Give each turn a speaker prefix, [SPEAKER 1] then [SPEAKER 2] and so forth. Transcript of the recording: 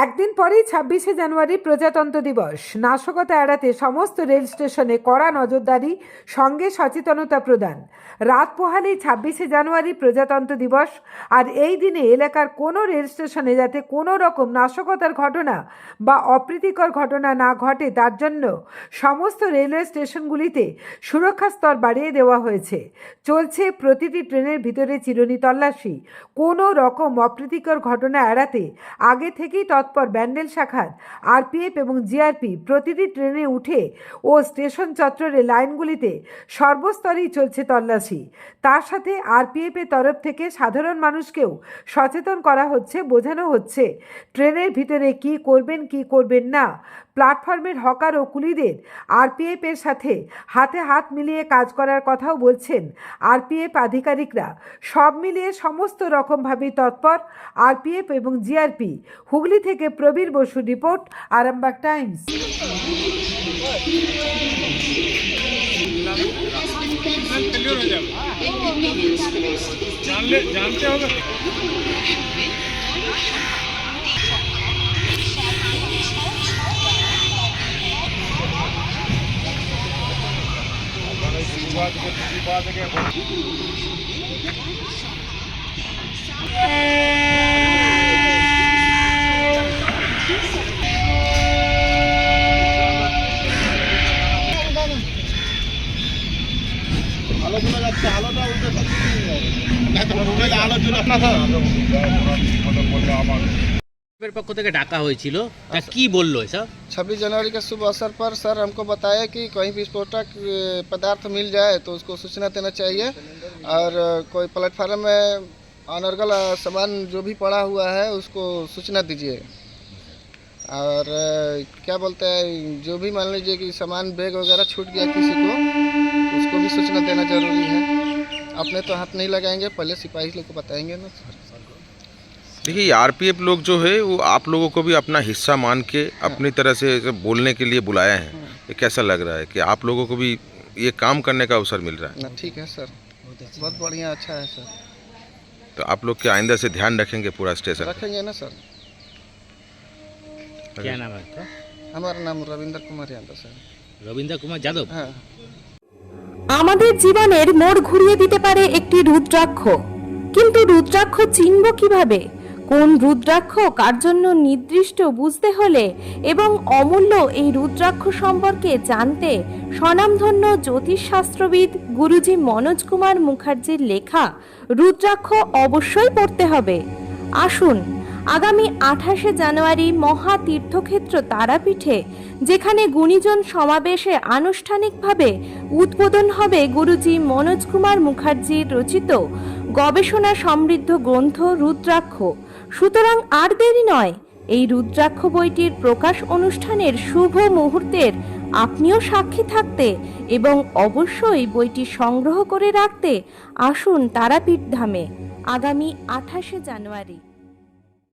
[SPEAKER 1] একদিন পরেই ছাব্বিশে জানুয়ারি প্রজাতন্ত্র দিবস। নাশকতা এড়াতে সমস্ত রেল স্টেশনে কড়া নজরদারি, সঙ্গে সচেতনতা প্রদান। রাত পোহালেই ছাব্বিশে জানুয়ারি প্রজাতন্ত্র দিবস, আর এই দিনে এলাকার কোনো রেল স্টেশনে যাতে কোনো রকম নাশকতার ঘটনা বা অপ্রীতিকর ঘটনা না ঘটে, তার জন্য সমস্ত রেলওয়ে স্টেশনগুলিতে সুরক্ষা স্তর বাড়িয়ে দেওয়া হয়েছে। চলছে প্রতিটি ট্রেনের ভিতরে চিরুনি তল্লাশি। কোনো রকম অপ্রীতিকর ঘটনা এড়াতে আগে থেকেই তৎপর ব্যান্ডেল শাখার আরপিএফ এবং জিআরপি প্রতিটি ট্রেনে উঠে ও স্টেশন চত্বরে লাইনগুলিতে সর্বস্তরেই চলছে তল্লাশি। তার সাথে আরপিএফের তরফ থেকে সাধারণ মানুষকেও সচেতন করা হচ্ছে, বোঝানো হচ্ছে ট্রেনের ভিতরে কি করবেন কি করবেন না। প্ল্যাটফর্মের হকার ও কুলিদের আরপিএফ এর সাথে হাতে হাত মিলিয়ে কাজ করার কথাও বলছেন আরপিএফ আধিকারিকরা। সব মিলিয়ে সমস্ত রকমভাবেই তৎপর আরপিএফ এবং জিআরপি। হুগলি থেকে Prabir Basu report, Arambagh times.
[SPEAKER 2] Failure হয়ে যাবে জানলে জানতে হবে।
[SPEAKER 3] আলোচনা যাচ্ছে আলোটা উল্টো আলোচনা না
[SPEAKER 4] এর পক্ষ থেকে ডাকা হয়েছিল তা কি বললো এসব
[SPEAKER 3] छब्बीस जनवरी के शुभ अवसर पर सर हमको बताया कि कहीं भी विस्फोटक अ, पदार्थ मिल जाए तो उसको सूचना देना चाहिए और अ, कोई प्लेटफार्म में अनर्गल अ, सामान जो भी पड़ा हुआ है उसको सूचना दीजिए और अ, क्या बोलते हैं जो भी मान लीजिए कि सामान बैग वगैरह छूट गया किसी को उसको भी सूचना देना जरूरी है अपने तो हाथ नहीं लगाएंगे पहले सिपाही लोग को बताएंगे ना सर
[SPEAKER 5] देखिए आरपीएफ लोग जो है वो आप लोगों को भी अपना हिस्सा मान के अपनी तरह से सब बोलने के लिए बुलाए हैं ये कैसा लग रहा है कि आप लोगों को भी ये काम करने का अवसर मिल रहा है
[SPEAKER 3] ना ठीक है सर बहुत बढ़िया अच्छा है सर
[SPEAKER 5] तो आप लोग के आइंदा से ध्यान रखेंगे पूरा स्टेशन
[SPEAKER 3] रखेंगे ना सर
[SPEAKER 4] क्या नाम है आपका
[SPEAKER 3] हमारा नाम रविंद्र कुमार यादव सर
[SPEAKER 4] রবীন্দ্র কুমার যাদব
[SPEAKER 3] हाँ
[SPEAKER 6] আমাদের জীবনের মোড় ঘুরিয়ে দিতে পারে একটি রুদ্রাক্ষ কিন্তু রুদ্রাক্ষ চিনব কিভাবে কোন রুদ্রাক্ষ কার জন্য নির্দিষ্ট বুঝতে হলে এবং অমূল্য এই রুদ্রাক্ষ সম্পর্কে জানতে স্বনামধন্য জ্যোতিষশাস্ত্রবিদ গুরুজি মনোজ কুমার মুখার্জির লেখা রুদ্রাক্ষ অবশ্যই পড়তে হবে। আসুন, আগামী আঠাশে জানুয়ারি মহা তীর্থক্ষেত্র তারাপীঠে, যেখানে গুণীজন সমাবেশে আনুষ্ঠানিকভাবে উদ্বোধন হবে গুরুজি মনোজ কুমার মুখার্জির রচিত গবেষণা সমৃদ্ধ গ্রন্থ রুদ্রাক্ষ। সুতরাং আর দেরি নয়। এই রুদ্রাক্ষ বইটির প্রকাশ অনুষ্ঠানের শুভ মুহূর্তের আপনিও সাক্ষী থাকতে এবং অবশ্যই বইটি সংগ্রহ করে রাখতে আসুন তারাপীঠ ধামে। আগামী আঠাশে জানুয়ারি।